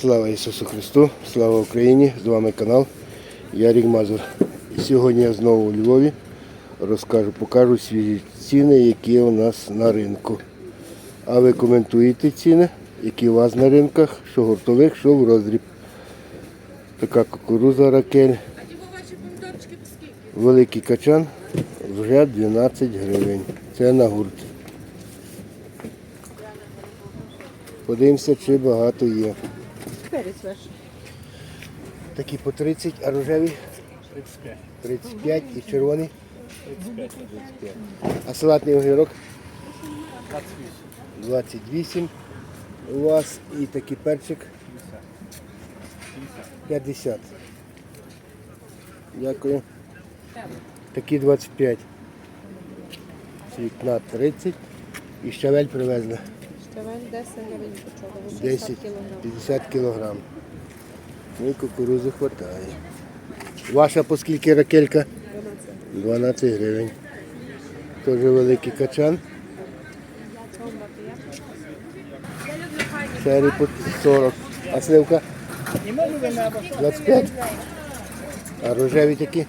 Слава Ісусу Христу, слава Україні! З вами канал Ярік Мазур. І сьогодні я знову у Львові розкажу, покажу свіжі ціни, які у нас на ринку. А ви коментуєте ціни, які у вас на ринках, що гуртових, що в роздріб. Така кукуруза ракель, великий качан вже 12 гривень. Це на гурт. Подивимося, чи багато є. Перець ваш. Такі по 30, а рожеві? 35. 35 і червоний? 35. 35. А салатний огірок 28. 28 у вас і такий перчик 50. Дякую. Такі 25. Свікна 30. І щавель привезли. Штавель 10 гривень почала. 10, 50 кілограм. Ну і кукурузи вистачає. Ваша по скільки ракелька? 12 гривень. Теж великий качан. Сері по 40. А сливка? 25. А рожеві такі?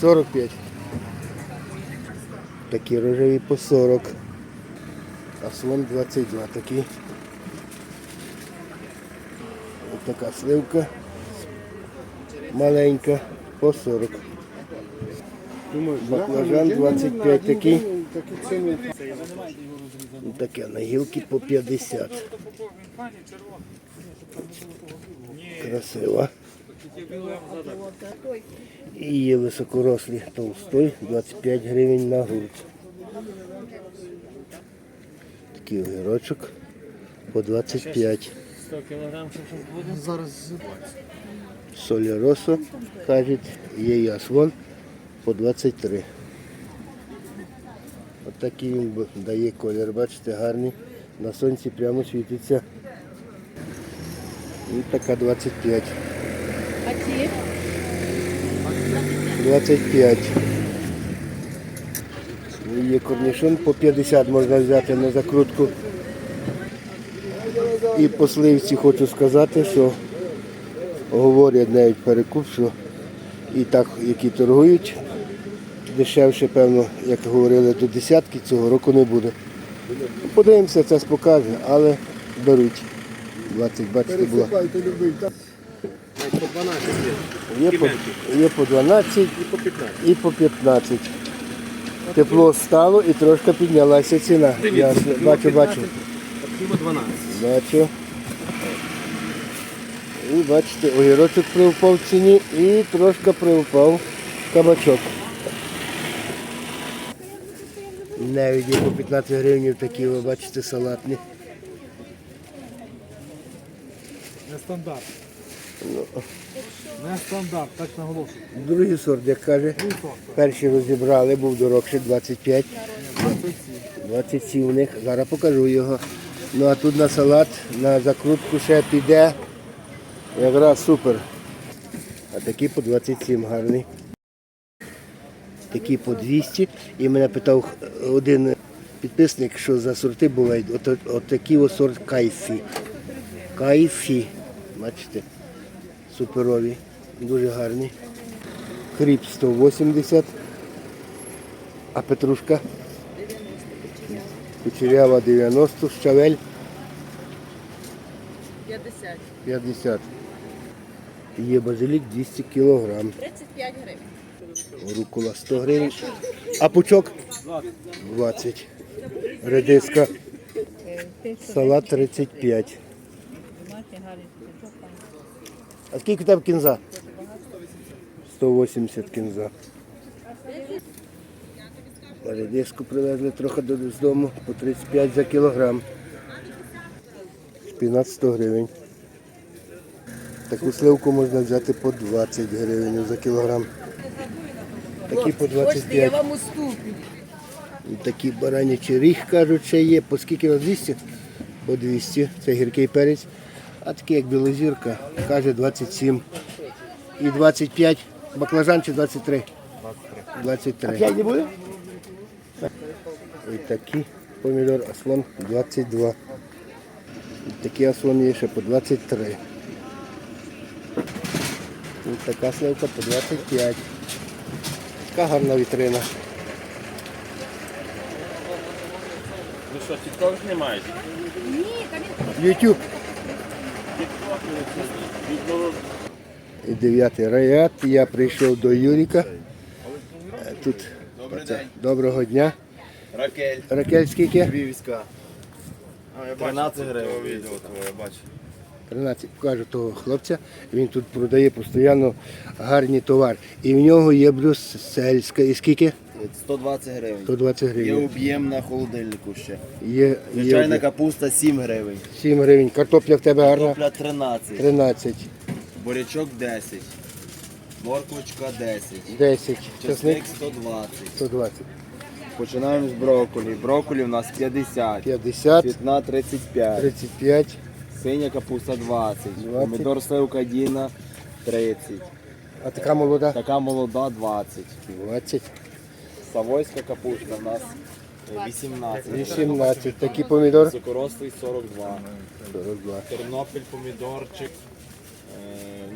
45. Такі рожеві по 40. А слон 22 такий. Ось така сливка. Маленька по 40. Баклажан 25 такий. Таке на гілки по 50. Красиво. І є високорослі толстой 25 гривень на гурт. Такий огірочок по 25. 100 кілограм, що буде? Зараз Соля росо, кажуть, є ясвон по 23. От такий він дає колір, бачите, гарний. На сонці прямо світиться. І така 25. А ті? 25. Є корнішон по 50 можна взяти на закрутку. І по сливці хочу сказати, що говорять навіть перекуп, що і так, які торгують, дешевше, певно, як говорили, до десятки цього року не буде. Подивимося, це покаже, але беруть. 20, бачите, було. по 12 Є по, є по 12 і по 15. І по 15. Тепло стало і трошки піднялася ціна. Ясно. Бачу, бачу. Такими 12. Бачу. І бачите, огірочок привпав в ціні і трошки привпав кабачок. Навіть є по 15 гривень такі, ви бачите, салатні. Не стандарт. Не стандарт, так наголошую. Другий сорт, як каже, перший розібрали, був дорогший 25. 27 у них. Зараз покажу його. Ну а тут на салат, на закрутку ще піде. Якраз супер. А такі по 27 гарний. Такі по 200. І мене питав один підписник, що за сорти бувають. От, от, от ось сорт кайфі. Кайфі. Бачите? Суперові. Дуже гарні. Кріп 180. А петрушка? Кучерява 90, щавель 50. 50. Є базилік 200 кілограм. 35 гривень. Рукола 100 гривень. А пучок? 20. Редиска. Салат 35. А скільки тебе кінза? 180 кінза. Редиску привезли трохи з дому по 35 за кілограм. Шпінат 100 гривень. Таку сливку можна взяти по 20 гривень за кілограм. Такі по 25. вам уступлю. Такі баранячий ріг, кажуть, ще є. По скільки на 200? По 200. Це гіркий перець. А такий, як білозірка, каже 27. І 25. Баклажанчик 23. 23. Опять не буде? І такі помідор ослон 22. І такі аслон є ще по 23. І така сливка по 25. Така гарна вітрина. Ви що, тікток знімаєте? Ні, конечно. Ютуб. Тікток, 9 раят. Я прийшов до Юріка. Е, тут Добрий день. Доброго дня. Ракель. Ракель скільки? Дві війська. 13 гривень. 13. Покажу того хлопця. Він тут продає постійно гарний товар. І в нього є брюссельська. І скільки? 120 гривень. 120 гривень. Є об'єм на холодильнику ще. Є, Звичайна об'єм. капуста 7 гривень. 7 гривень. Картопля в тебе гарна? Картопля 13. 13. Бурячок 10. Морквочка 10. 10. Чесник Чесник 120. 120. Починаємо з брокколі. Брокколі у нас 50. 50. Цвітна 35. 35. Синя капуста 20. 20. Помідор сливка Діна 30. А така молода? Така молода 20. 20. Савойська капуста у нас е, 18. 18. Такий помідор? Високорослий 42. 42. Тернопіль помідорчик.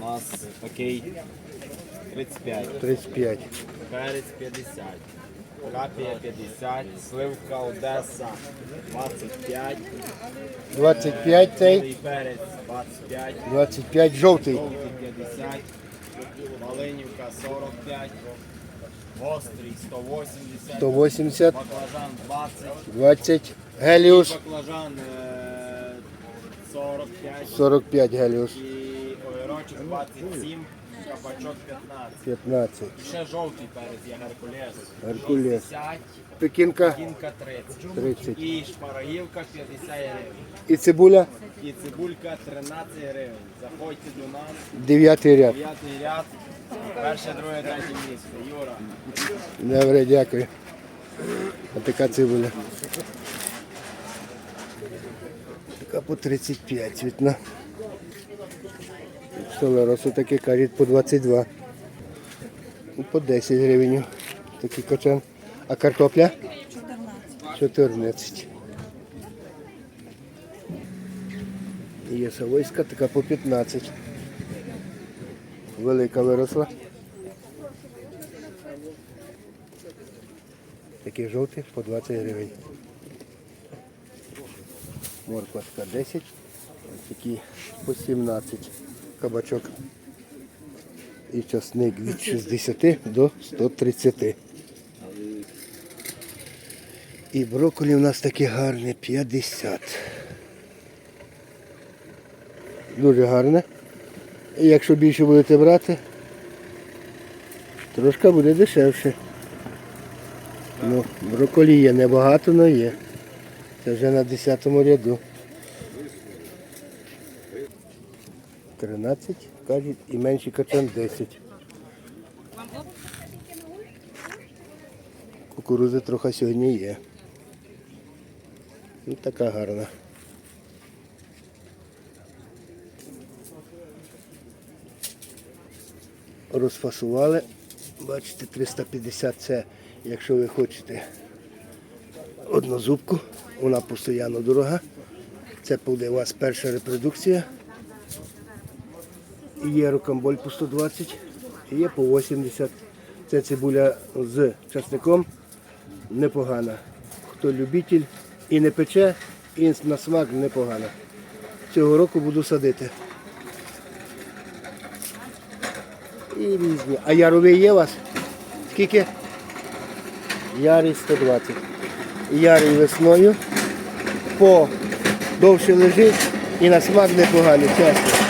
Е, у нас такий 35. 35. Перець 50. Капія 50. Сливка Одеса 25. 25 цей. Перець 25. 25 жовтий. Жовтий 50. Малинівка 45. Гострий 180. 180. Баклажан 20. 20. Геліус. Баклажан е, 45. 45 геліус. І огірочок 27. Кабачок 15. 15. І ще жовтий перець є Геркулес. Геркулес. 60. Пекінка Кінка 30. 30. І шпарагівка 50 гривень. І цибуля І цибулька 13 гривень. Заходьте до нас. 9 ряд. Дев'ятий ряд. Перше, друге, третє місце. Юра. Добре, дякую. А така цибуля. Така по 35 цвітна. Солероси такі кажуть по 22. Ну, По 10 гривень. Такий качан. А картопля? 14. 14. Є савойська, така по 15. Велика виросла. Такі жовті по 20 гривень. Морква така 10, ось такі по 17 кабачок. І часник від 60 до 130. І брокколі у нас такі гарні 50. Дуже гарне. І якщо більше будете брати, трошки буде дешевше. Ну, брокколі є небагато, але є. Це вже на 10 ряду. 13, кажуть, і менший качан 10. Кукурузи трохи сьогодні є. І така гарна. Розфасували. Бачите, 350 це, якщо ви хочете однозубку, вона постійно дорога. Це буде у вас перша репродукція. Є рукамболь по 120, є по 80. Це цибуля з часником непогана. Хто любитель і не пече, і на смак непогана. Цього року буду садити. І різні. А яровий є у вас? Скільки? Ярий 120. Ярий весною. По довше лежить і на смак непоганий, чесно.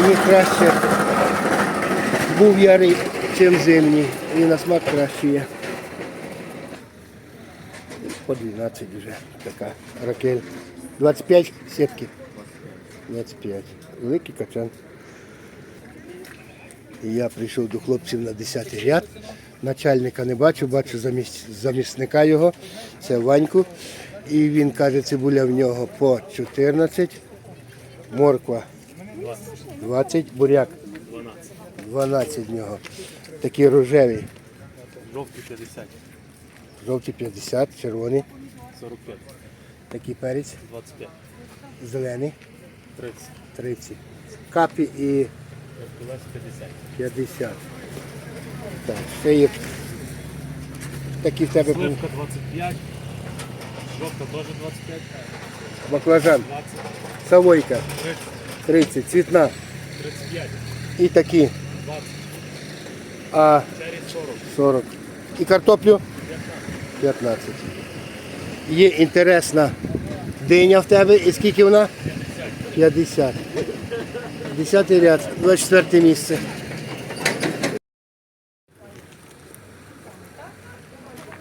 Мені краще був ярий, чим зимній. І на смак краще є. По 12 вже така ракель. 25 сітки. 25. Великий качан. І я прийшов до хлопців на 10 ряд. Начальника не бачу, бачу заміс- замісника його, це Ваньку. І він каже, цибуля в нього по 14, морква 20, буряк 12 в нього. Такі рожеві, Жовтий 50, жовті 50, червоні, 45, такий перець, 25, зелений, 30. 30. Капі і 50. 50. Так, це є такі в тебе був Сливка 25. Жовта теж 25. баклажан, 20. савойка 30. 30, цвітна 35. і такі, 20. а Черрі 40. 40. І картоплю 15. Є інтересна диня в тебе. І скільки вона? 50. 10 ряд, 24 місце.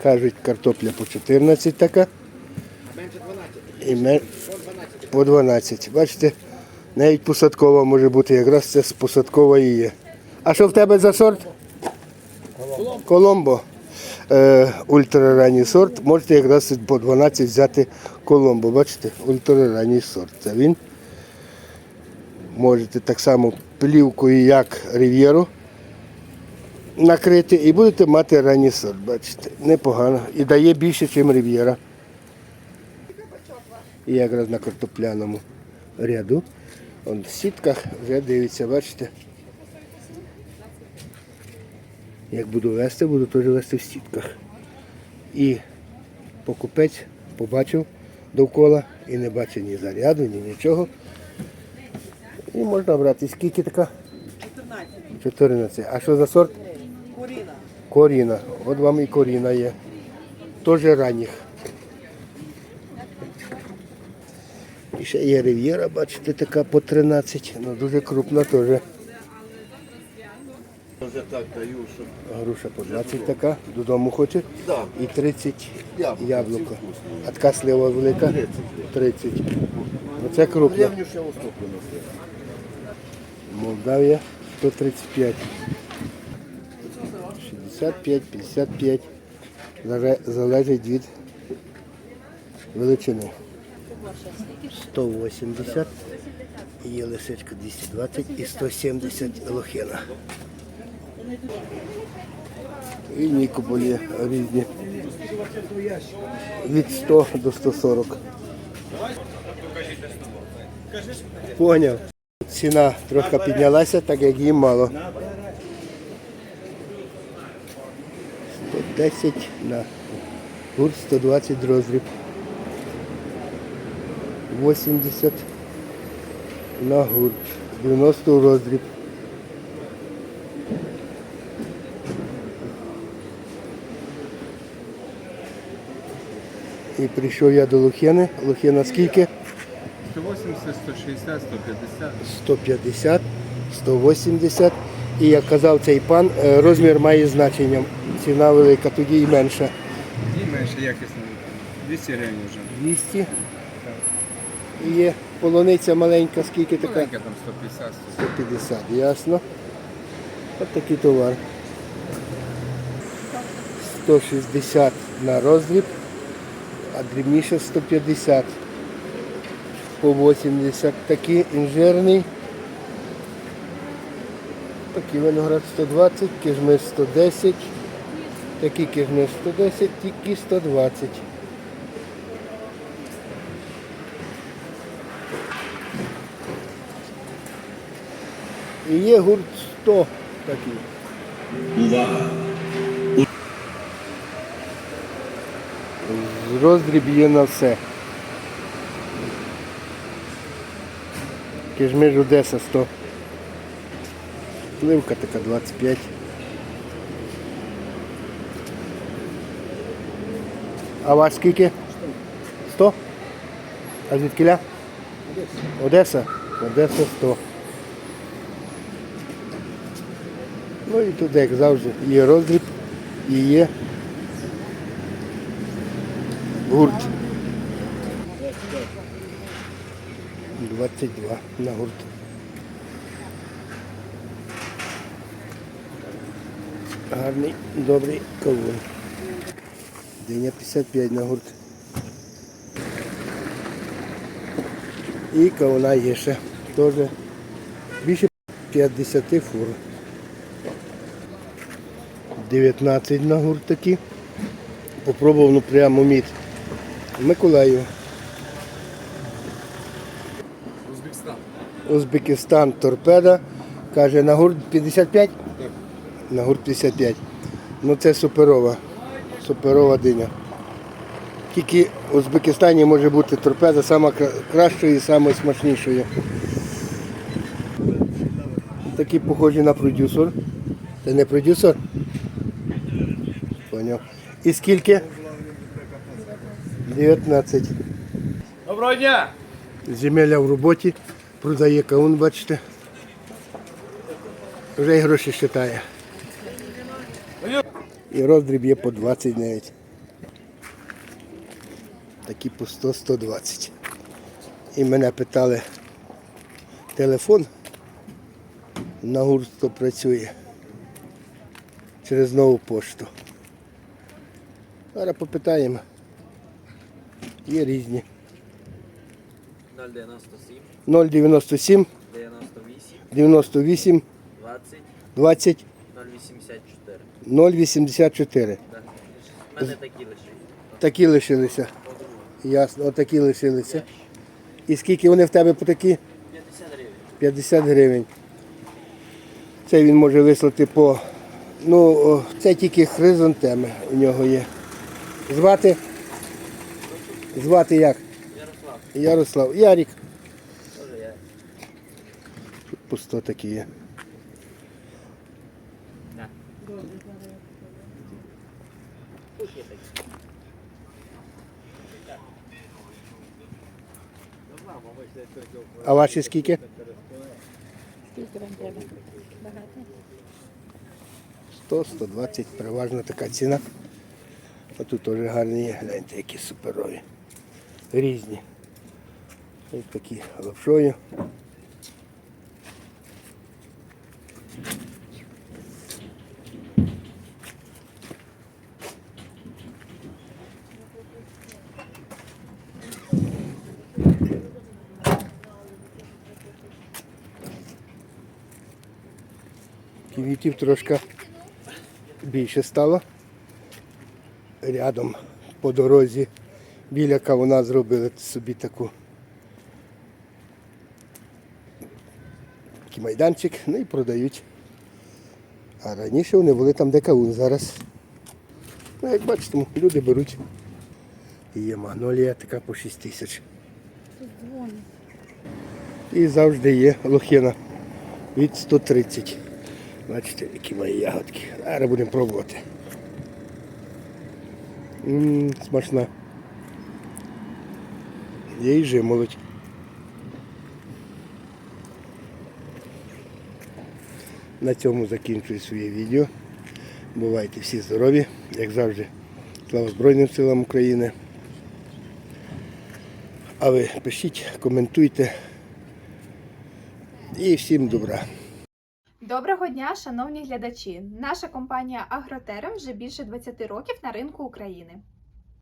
Кажуть, картопля по 14 така. І мен... по 12. Бачите, навіть посадкова може бути, якраз це з посадкової є. А що в тебе за сорт? Коломбо. Е, ультраранній сорт. Можете якраз по 12 взяти Коломбо. Бачите, ультраранній сорт. Це він. Можете так само плівкою, як Рів'єру накрити і будете мати ранній сорт. Бачите, непогано. І дає більше, ніж Рів'єра. І якраз на картопляному ряду. Он в сітках вже дивиться, бачите. Як буду вести, буду теж вести в сітках. І покупець побачив довкола і не бачить ні заряду, ні нічого. І можна брати. Скільки така? 14. 14. А що за сорт? Коріна. Коріна. От вам і коріна є. Теж ранніх. Ще є рив'єра, бачите, така по 13. Ну дуже крупна теж. Груша по 20 така, додому хоче. І 30 Яблуко, яблуко. А така слива велика? 30. Оце крупна. гривню ще уступлю на Молдавія 135. 65, 55. Залежить від величини. 180. Є лисичка 220 і 170 лохина. І нікополі різні. Від 100 до 140. Поняв. Ціна трохи піднялася, так як її мало. 110 на гурт 120 розріб. 80 на гурт. 90 розріб. І прийшов я до Лухини. Лухина скільки? 180, 160, 150. 150, 180. І як казав цей пан, е, розмір має значення. Ціна велика, тоді і менша. І менше якісно. 200 гривень вже. 200. І є полуниця маленька, скільки така? Маленька там 150, 150, ясно. Ось такий товар. 160 на роздріб, а дрібніше 150. По 80 такий інжирний. Такий виноград 120, кижмиш 110, такий кижмиш 110, тільки 120. І є гурт 100 такий. З роздріб є на все. Кижмиж Одеса 100. Пливка така 25. А ваш скільки? 100? А звідкіля? Одеса? Одеса 100. Ну і тут, як завжди, є роздріб і є гурт. 22 на гурт. Гарний, добрий кавун. Диня 55 на гурт. І кавуна є ще. Теж більше 50 фур. 19 на гурт такі. Попробував ну прямо мід. Миколаїв. Узбекистан. Узбекистан торпеда. Каже, на гурт 55? На гурт 55. Ну це суперова. Суперова диня. Тільки в Узбекистані може бути торпеда сама кра- кращою і самою смачнішою. Такі похожі на продюсер. Це не продюсер? Поняв. І скільки? 19. Доброго дня! Земеля в роботі, продає каун, бачите. Вже й гроші вважає. І роздріб є по 20 навіть. Такі по 100-120. І мене питали телефон на гурт, хто працює через нову пошту. Зараз попитаємо. Є різні. 097, 097 98, 98 20, 20 084. 084. Так. У мене такі лише. Такі лишилися. Ясно, отакі лишилися. І скільки вони в тебе по такі? 50 гривень. 50 гривень. Це він може вислати по. Ну, це тільки хризантеми у нього є. Звати? Звати як? Ярослав, Ярослав. Ярік. теж я. Тут 100 такі є. Да. Тут є такі. А ваші скільки? Скільки вам треба? Багато? 100, 120, переважно така ціна. А тут теж гарні є, гляньте, які суперові. Різні. Ось такі лапшою. Квітів трошки більше стало. Рядом по дорозі біля кавуна зробили собі таку такий майданчик, ну і продають. А раніше вони були там, де кавун зараз. Ну, як бачите, люди беруть. І є магнолія така по 6 тисяч. І завжди є лохина від 130. Бачите, які мої ягодки. Зараз будемо пробувати. Ммм, смачна. Є і жимолодь. На цьому закінчую своє відео. Бувайте всі здорові, як завжди. Слава Збройним силам України. А ви пишіть, коментуйте. І всім добра. Доброго дня, шановні глядачі! Наша компанія Агротерем вже більше 20 років на ринку України.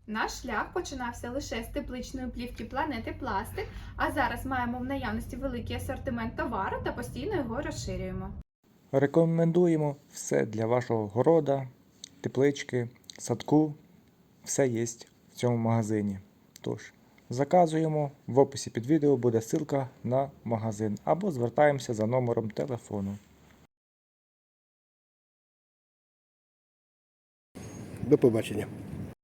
Наш шлях починався лише з тепличної плівки планети Пластик, а зараз маємо в наявності великий асортимент товару та постійно його розширюємо. Рекомендуємо все для вашого города, теплички, садку. Все є в цьому магазині. Тож, заказуємо. В описі під відео буде ссылка на магазин або звертаємося за номером телефону. До побачення.